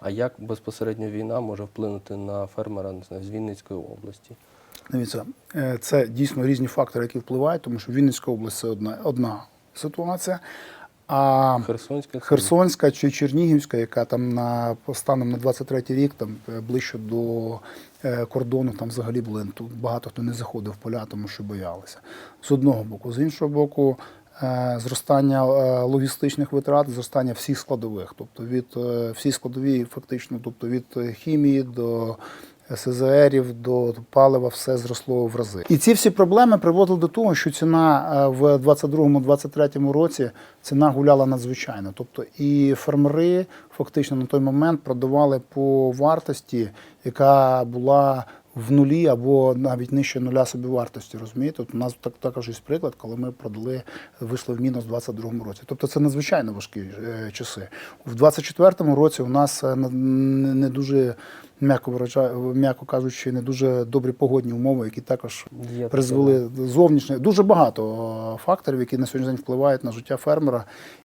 А як безпосередньо війна може вплинути на фермера не знаю, з Вінницької області? Дивіться, е, це дійсно різні фактори, які впливають, тому що Вінницька область це одна, одна ситуація. А Херсонська Херсонська чи Чернігівська, яка там на станом на 23-й рік, там е, ближче до е, кордону, там взагалі були тут багато хто не заходив в поля, тому що боялися. З одного боку, з іншого боку, зростання е, логістичних витрат, зростання всіх складових, тобто від е, всі складові, фактично, тобто від е, хімії до СЗРів до палива все зросло в рази. І ці всі проблеми приводили до того, що ціна е, в 22-23 році ціна гуляла надзвичайно. Тобто і фермери фактично на той момент продавали по вартості, яка була в нулі або навіть нижче нуля собівартості. Розумієте? От у нас так також є приклад, коли ми продали, вийшли в мінус у 22 році. Тобто це надзвичайно важкі е, часи. У 24 році у нас е, не, не дуже. М'яко м'яко кажучи, не дуже добрі погодні умови, які також Є призвели зовнішнє дуже багато е, факторів, які на сьогоднішній день впливають на життя фермера.